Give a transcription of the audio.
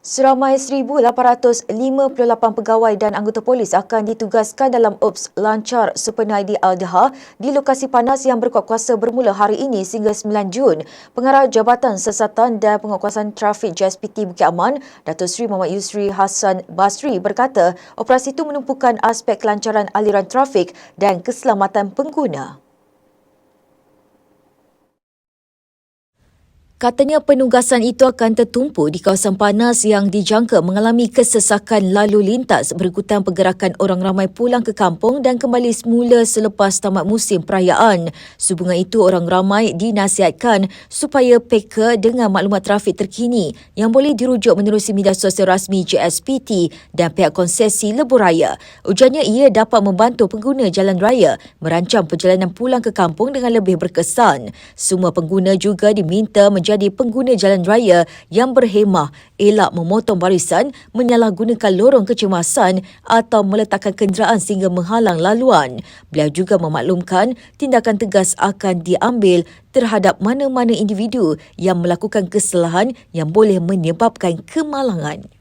Seramai 1,858 pegawai dan anggota polis akan ditugaskan dalam Ops Lancar Supernaidi Al-Daha di lokasi panas yang berkuat kuasa bermula hari ini sehingga 9 Jun. Pengarah Jabatan Sesatan dan Penguatkuasaan Trafik JSPT Bukit Aman, Datuk Seri Muhammad Yusri Hassan Basri berkata operasi itu menumpukan aspek kelancaran aliran trafik dan keselamatan pengguna. Katanya penugasan itu akan tertumpu di kawasan panas yang dijangka mengalami kesesakan lalu lintas berikutan pergerakan orang ramai pulang ke kampung dan kembali semula selepas tamat musim perayaan. Sehubungan itu, orang ramai dinasihatkan supaya peka dengan maklumat trafik terkini yang boleh dirujuk menerusi media sosial rasmi JSPT dan pihak konsesi lebuh raya. Ujarnya ia dapat membantu pengguna jalan raya merancang perjalanan pulang ke kampung dengan lebih berkesan. Semua pengguna juga diminta menjadi menjadi pengguna jalan raya yang berhemah, elak memotong barisan, menyalahgunakan lorong kecemasan atau meletakkan kenderaan sehingga menghalang laluan. Beliau juga memaklumkan tindakan tegas akan diambil terhadap mana-mana individu yang melakukan kesalahan yang boleh menyebabkan kemalangan.